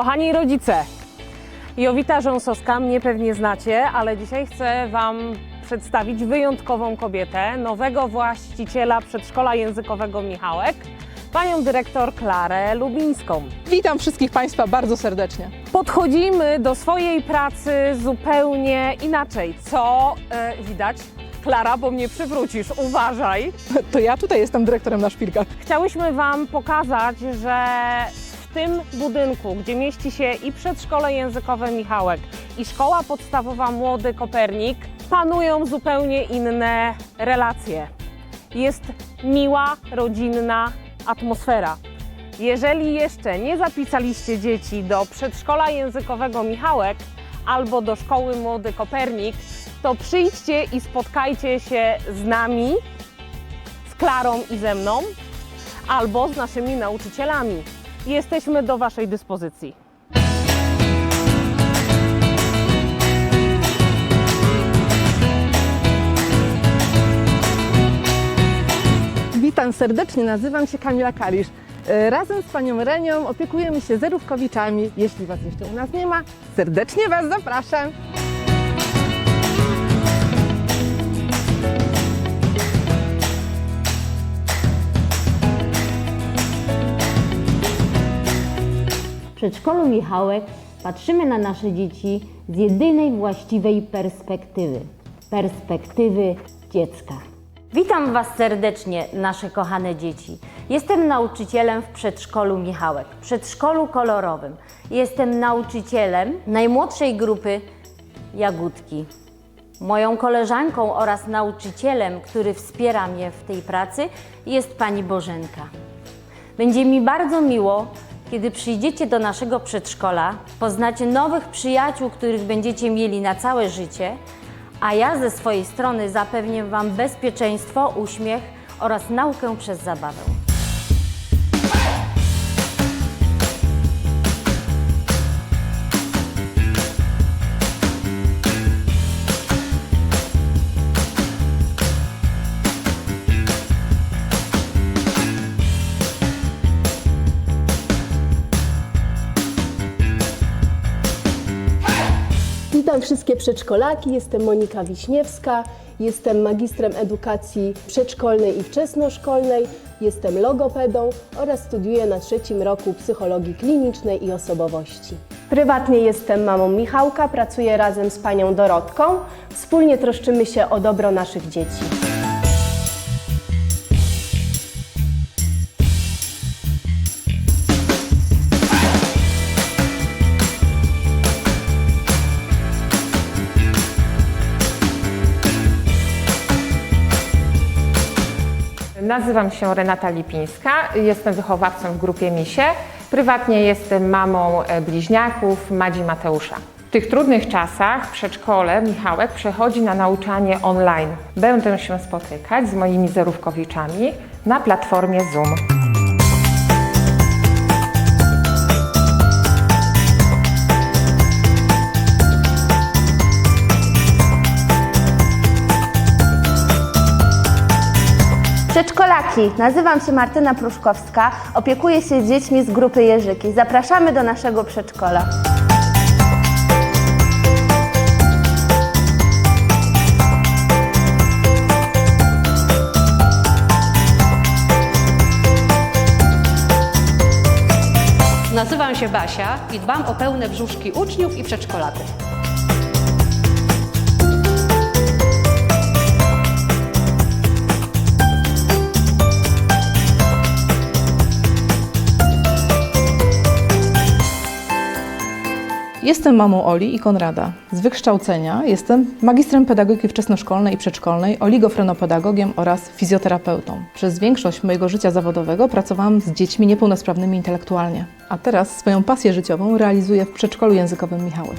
Kochani rodzice, Jowita Rząsowska, mnie pewnie znacie, ale dzisiaj chcę Wam przedstawić wyjątkową kobietę, nowego właściciela przedszkola językowego Michałek, panią dyrektor Klarę Lubińską. Witam wszystkich Państwa bardzo serdecznie. Podchodzimy do swojej pracy zupełnie inaczej. Co e, widać? Klara, bo mnie przywrócisz, uważaj. To ja tutaj jestem dyrektorem na szpilkach. Chciałyśmy Wam pokazać, że w tym budynku, gdzie mieści się i przedszkole językowe Michałek, i szkoła podstawowa Młody Kopernik, panują zupełnie inne relacje. Jest miła, rodzinna atmosfera. Jeżeli jeszcze nie zapisaliście dzieci do przedszkola językowego Michałek albo do szkoły Młody Kopernik, to przyjdźcie i spotkajcie się z nami, z Klarą i ze mną, albo z naszymi nauczycielami. Jesteśmy do Waszej dyspozycji. Witam serdecznie, nazywam się Kamila Kalisz. E, Razem z panią Renią opiekujemy się zerówkowiczami. Jeśli Was jeszcze u nas nie ma, serdecznie Was zapraszam. Przedszkolu Michałek patrzymy na nasze dzieci z jedynej właściwej perspektywy perspektywy dziecka. Witam Was serdecznie, nasze kochane dzieci. Jestem nauczycielem w przedszkolu Michałek, przedszkolu kolorowym. Jestem nauczycielem najmłodszej grupy Jagódki. Moją koleżanką oraz nauczycielem, który wspiera mnie w tej pracy, jest pani Bożenka. Będzie mi bardzo miło, kiedy przyjdziecie do naszego przedszkola, poznacie nowych przyjaciół, których będziecie mieli na całe życie, a ja ze swojej strony zapewnię Wam bezpieczeństwo, uśmiech oraz naukę przez zabawę. Witam wszystkie przedszkolaki, jestem Monika Wiśniewska, jestem magistrem edukacji przedszkolnej i wczesnoszkolnej, jestem logopedą oraz studiuję na trzecim roku psychologii klinicznej i osobowości. Prywatnie jestem mamą Michałka, pracuję razem z panią Dorotką. Wspólnie troszczymy się o dobro naszych dzieci. Nazywam się Renata Lipińska, jestem wychowawcą w grupie Misie. Prywatnie jestem mamą e, bliźniaków Madzi Mateusza. W tych trudnych czasach przedszkole Michałek przechodzi na nauczanie online. Będę się spotykać z moimi zerówkowiczami na platformie Zoom. Przedszkolaki, nazywam się Martyna Pruszkowska, opiekuję się dziećmi z grupy Jerzyki. Zapraszamy do naszego przedszkola. Nazywam się Basia i dbam o pełne brzuszki uczniów i przedszkolaków. Jestem mamą Oli i Konrada. Z wykształcenia jestem magistrem pedagogiki wczesnoszkolnej i przedszkolnej, oligofrenopedagogiem oraz fizjoterapeutą. Przez większość mojego życia zawodowego pracowałam z dziećmi niepełnosprawnymi intelektualnie, a teraz swoją pasję życiową realizuję w przedszkolu językowym Michałek.